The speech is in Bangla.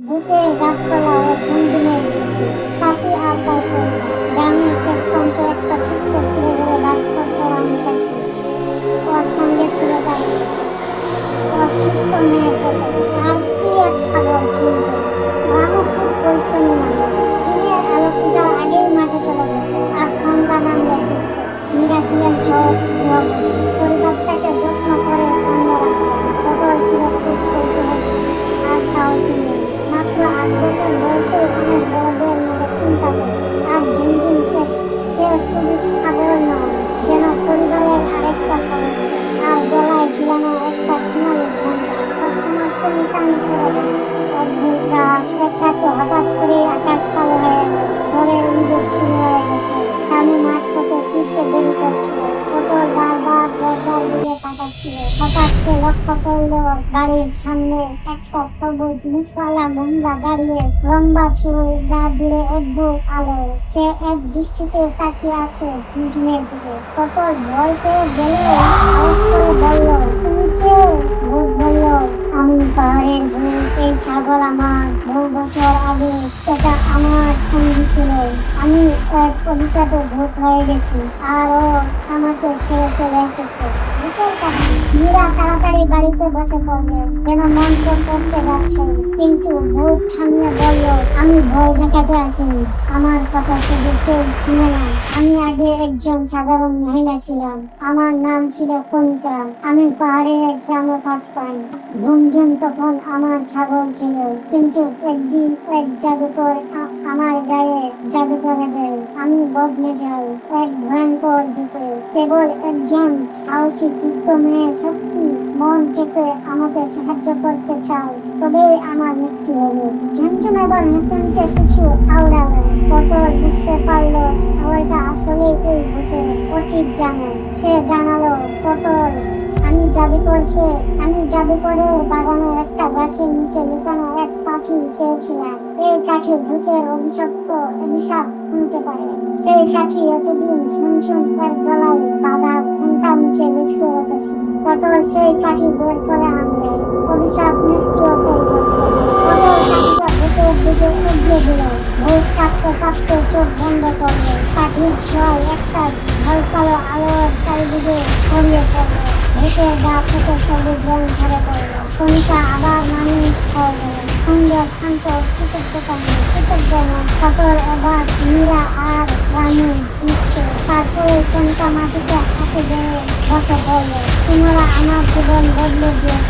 বুকের গাছতলা ও বুকে চাষি আর করল গ্রামের শেষ প্রান্তে একটা ছোট্ট ফুলে গেলে বাস করতো রামু চাষি। ওর সঙ্গে ছিল তার ওর ছোট্ট আট বছর বয়সে অনেক বড়দের মতো চিন্তা করে আর ঝিমঝিম সে সে শুধু ছাগল নয় যেন পরিবারের আরেকটা সদস্য আর গলায় ঝুলানো একটা সোনালি ঘণ্টা সবসময় তুমি কান করে অদ্ভুত রাত এক রাতে হঠাৎ করে আকাশ কালো হয়ে ঘরের তাকাচ্ছিল হঠাৎ সে লক্ষ্য করল গাড়ির সামনে একটা সবুজ মুখওয়ালা মহিলা দাঁড়িয়ে লম্বা চুল দিয়ে অদ্ভুত আলো। সে এক দৃষ্টিতে তাকিয়ে আছে ঝুমঝুমের দিকে। পটল ভয় পেয়ে গেলেও সাহস করে বলল, তুমি কে? ভূত বলল, আমি পাহাড়ের ভূত এই ছাগল আমার। বহু বছর আগে এটা আমার সঙ্গী ছিল। আমি ভূত হয়ে গেছি। আর ও আমাকে ছেড়ে চলে এসেছে। মীরা তাড়াতাড়ি বাড়িতে বসে যেন মন্ত্র করতে যাচ্ছে। কিন্তু ভূত বলল, আমি ভয় দেখাতে আসিনি। আমার কথা শুধু কেউ শুনে না। আমি আগে একজন সাধারণ মহিলা ছিলাম। আমার নাম ছিল কনিকা আমি পাহাড়ের এক গ্রামে থাকতাম ঝুমঝুম তখন আমার ছাগল ছিল। কিন্তু একদিন এক জাদুকর আমার গায়ে জাদু করে দেয় আমি বদলে যাই এক ভয়ঙ্কর দিকে কেবল একজন সাহসী দিব্য মেয়ে সত্যি। থেকে আমাকে সাহায্য করতে চাও তবেই আমার মৃত্যু হবে ঝুমঝুম এবার নতুনকে কিছু আওড়ালো পটল বুঝতে পারল ছাগলটা আসলে এই ভূতের অতীত জানে। সে জানালো, পটল, আমি জাদুকরকে, আমি জাদুকরের বাগানে একটা গাছের নিচে লুকানো এক পাখি পেয়েছিলাম এই কাঠি ভূতের অভিশপ্ত অভিশাপ শুনতে পারে সেই কাঠি এতদিন শুনশুন তার গলায় বাধা নিচে লুকিয়ে রেখেছে কত সেই কাঠি বের করে আনবে অভিশাপ হতেই করবে কত কাঠিটা দিকে উগলে দিল ভূত কাঁপতে কাঁপতে চোখ বন্ধ করবে কাঠির ছোঁয়ায় একটা ঝলকালো আলোর চারিদিকে ছড়িয়ে পড়বে ভূতের গা থেকে সবুজ রং ঝরে পড়ল কণিকা আবার মানুষ গেল সুন্দর শান্ত কৃতজ্ঞ নয় সকল এবার মীরা আর রানু মিশছে তারপরে কণিকা মাটিতে হাতে ধরে বসে পড়ল তোমরা আমার জীবন বদলে দিয়েছ।